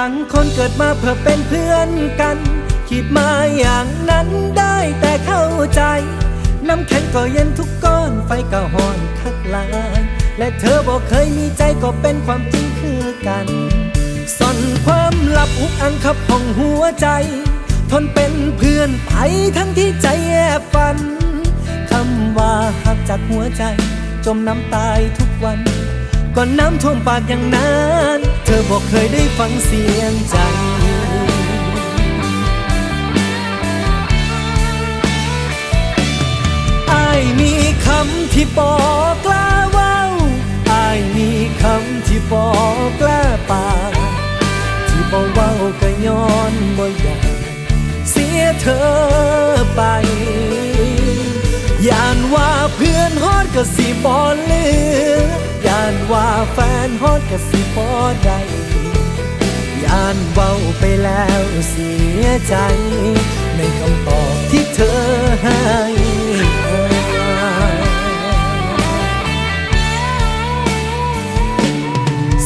างคนเกิดมาเพื่อเป็นเพื่อนกัน คิดมาอย่างนั้นได้แต่เข้าใจ น้ำแข็งก็เย็นทุกก้อนไฟก็หอนคักลายและเธอบอกเคยมีใจก็เป็นความจริงคือกันซ่อนความลับอุกอังขับห้องหัวใจ ทนเป็นเพื่อนไปทั้งที่ใจแอบฝันคำว่าหักจากหัวใจ จมน้ำตายทุกวันก่อนน้ำท่วมปากอย่างนั้น เธอบอกเคยได้ฟังเสียงใจอายมีคำที่บอกกล้าเว้าอายมีคำที่บอกกล้าปากที่บอกเว้าก็ย้อนบ่อยากเสียเธอไปยานว่าเพื่อนฮอดก็สิบ่เลือ ยานว่าแฟนฮอดก็สิบ่ได้ยานเบาไปแล้วเสียใจ ในคำตอบที่เธอให้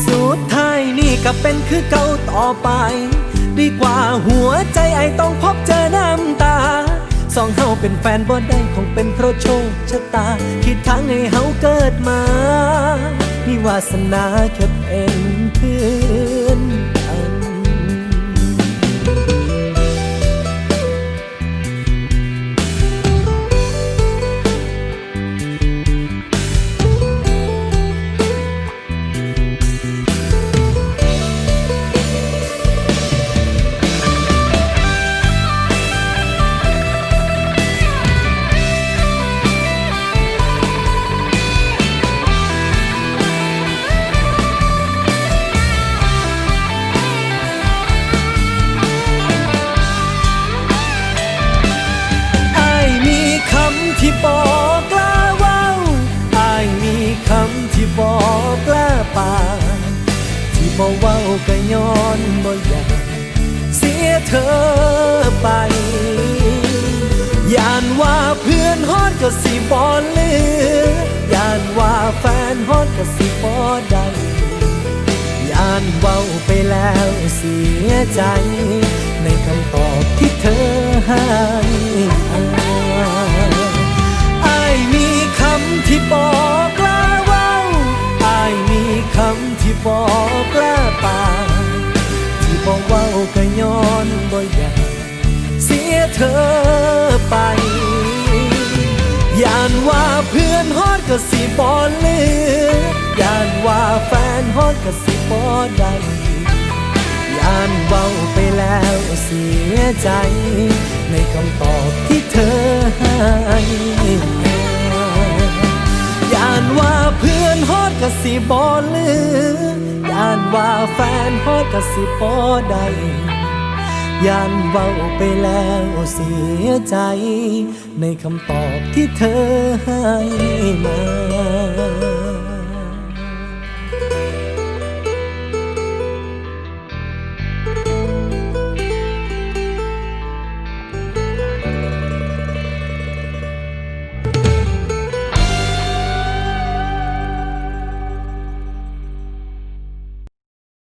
สุดท้ายนี่ก็เป็นคือเก่าต่อไป ดีกว่าหัวใจไอต้องพบเจอน้ำ องเฮาเป็นแฟนบ่ได้คงเป็นเพราะโชคชะตาคิดทางให้เฮาเกิดมา มีวาสนาแค่เป็นเพื่อน บอกกล้าปากที่บอกเว้าก็ย้อนบ่อยากเสียเธอไปย่านว่าเพื่อนฮอดก็สิบ่เหลือย่านว่าแฟนฮอดก็สิบ่ได้ย่านเบาไปแล้วเสียใจ ในคำตอบที่เธอให้ นฮอดก็สิบ่เลือยานว่าแฟนฮอดก็สิบ่ได้ยานเบาไปแล้วเสียใจ ในคำตอบที่เธอให้ยานว่าเพื่อนฮอดก็สิบ่เลือยานว่าแฟนฮอดก็สิบ่ได้ ยานเบาไปแล้วเสียใจ ในคำตอบที่เธอให้มา